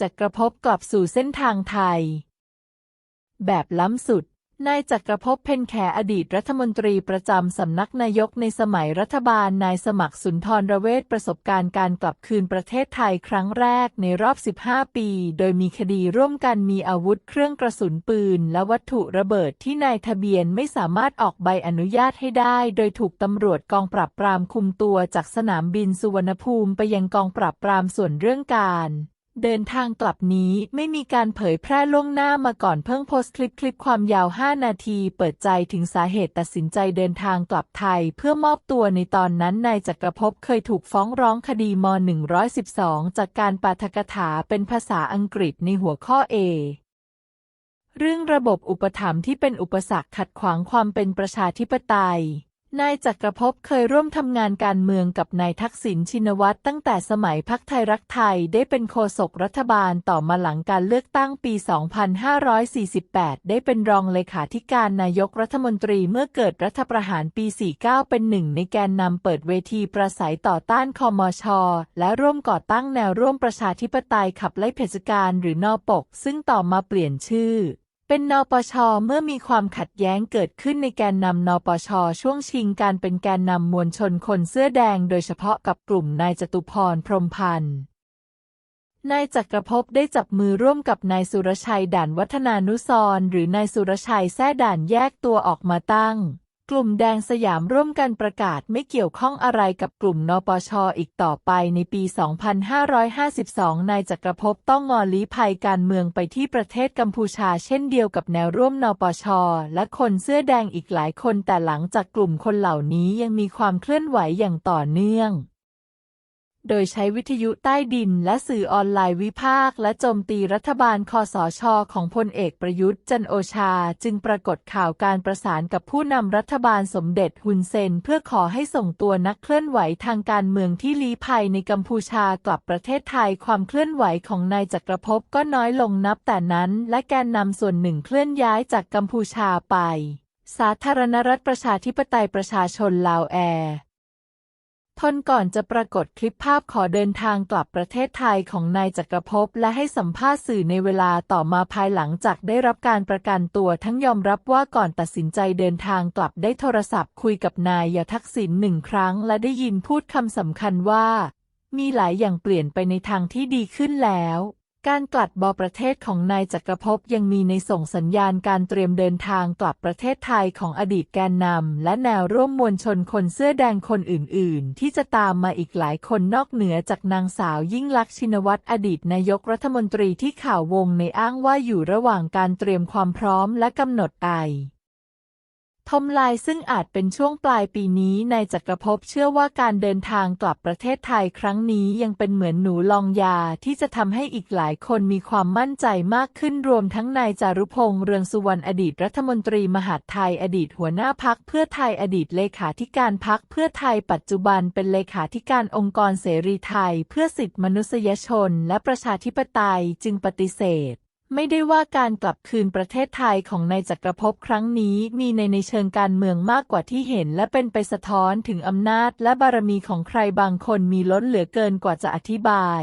จักรภพกลับสู่เส้นทางไทย แบบล้ำสุด นายจักรภพเพ็ญแขอดีตรัฐมนตรีประจำสำนักนายกในสมัยรัฐบาลนายสมัครสุนทรระเวทประสบการณ์การกลับคืนประเทศไทยครั้งแรกในรอบ 15 ปี โดยมีคดีร่วมกันมีอาวุธเครื่องกระสุนปืน และวัตถุระเบิดที่นายทะเบียนไม่สามารถออกใบอนุญาตให้ได้ โดยถูกตำรวจกองปราบปรามคุมตัวจากสนามบินสุวรรณภูมิไปยังกองปราบปรามส่วนเรื่องการ เดินทางกลับนี้ไม่มีการเผยแพร่ล่วงหน้ามาก่อนเพิ่งโพสต์คลิปคลิปความยาว 5 นาที เปิดใจถึงสาเหตุตัดสินใจเดินทางกลับไทย เพื่อมอบตัวในตอนนั้นนายจักรภพเคยถูกฟ้องร้องคดีม 112 จากการปาฐกถาเป็นภาษาอังกฤษในหัวข้อ A เรื่องระบบอุปถัมภ์ที่เป็นอุปสรรคขัดขวางความเป็นประชาธิปไตย นายจักรภพเคยร่วมทำงานการเมืองกับนายทักษิณชินวัตรตั้งแต่สมัยพักไทยรักไทยได้เป็นโฆษกรัฐบาลต่อมาหลังการเลือกตั้งปี 2548 ได้เป็นรองเลขาธิการนายกรัฐมนตรีเมื่อเกิดรัฐประหารปี 49 เป็นหนึ่งในแกนนำเปิดเวทีประสัยต่อต้านคอมช และร่วมก่อตั้งแนวร่วมประชาธิปไตยขับไล่เผด็จการหรือนอปก ซึ่งต่อมาเปลี่ยนชื่อ เป็นนปช เมื่อมีความขัดแย้งเกิดขึ้นในแกนนำนปช ช่วงชิงการเป็นแกนนำมวลชนคนเสื้อแดงโดยเฉพาะกับกลุ่มนายจตุพรพรมพันธ์นายจักรภพได้จับมือร่วมกับนายสุรชัยด่านวัฒนานุสรหรือนายสุรชัยแท้ด่านแยกตัวออกมาตั้ง กลุ่มแดงสยามร่วมกันประกาศไม่เกี่ยวข้องอะไรกับกลุ่มนปชอีกต่อไปในปี 2552 นายจักรภพต้องงอลี้ภัยการเมืองไปที่ประเทศกัมพูชาเช่นเดียวกับแนวร่วมนปช และคนเสื้อแดงอีกหลายคนแต่หลังจากกลุ่มคนเหล่านี้ยังมีความเคลื่อนไหวอย่างต่อเนื่อง โดยใช้วิทยุใต้ดินและสื่อออนไลน์วิพากษ์และโจมตีรัฐบาลคอสชของพลเอกประยุทธ์จันโอชา จึงปรากฏข่าวการประสานกับผู้นำรัฐบาลสมเด็จฮุนเซน เพื่อขอให้ส่งตัวนักเคลื่อนไหวทางการเมืองที่ลี้ภัยในกัมพูชากลับประเทศไทยความเคลื่อนไหวของนายจักรภพก็น้อยลงนับแต่นั้นและแกนนำส่วนหนึ่งเคลื่อนย้ายจากกัมพูชาไป สาธารณรัฐประชาธิปไตยประชาชนลาวแอร์ ทนก่อนจะปรากฏคลิปภาพขอเดินทางกลับประเทศไทยของนายจักรภพและให้สัมภาษณ์สื่อในเวลาต่อมาภายหลังจากได้รับการประกันตัวทั้งยอมรับว่าก่อนตัดสินใจเดินทางกลับได้โทรศัพท์คุยกับนายยทักษิณหนึ่งครั้ง และได้ยินพูดคำสำคัญว่า มีหลายอย่างเปลี่ยนไปในทางที่ดีขึ้นแล้ว การกลัดบอประเทศของนายจักรภพยังมีในส่งสัญญาณการเตรียมเดินทางกลับประเทศไทยของอดีตแกนนำและแนวร่วมมวลชนคนเสื้อแดงคนอื่น ๆ ที่จะตามมาอีกหลายคนนอกเหนือจากนางสาวยิ่งลักษณ์ชินวัตรอดีตนายกรัฐมนตรีที่ข่าววงในอ้างว่าอยู่ระหว่างการเตรียมความพร้อมและกำหนดไอ ทมลายซึ่งอาจเป็นช่วงปลายปีนี้นายจักรภพเชื่อว่าการเดินทางกลับประเทศไทยครั้งนี้ยังเป็นเหมือนหนูลองยาที่จะทำให้อีกหลายคนมีความมั่นใจมากขึ้นรวมทั้งนายจารุพงษ์เรืองสุวรรณอดีตรัฐมนตรีมหาดไทยอดีตหัวหน้าพักเพื่อไทยอดีตเลขาธิการพักเพื่อไทยปัจจุบันเป็นเลขาธิการองค์กรเสรีไทย เพื่อสิทธิมนุษยชนและประชาธิปไตยจึงปฏิเสธ ไม่ได้ว่าการกลับคืนประเทศไทยของนายจักรภพครั้งนี้มีในในเชิงการเมืองมากกว่าที่เห็น และเป็นไปสะท้อนถึงอำนาจและบารมีของใครบางคนมีล้นเหลือเกินกว่าจะอธิบาย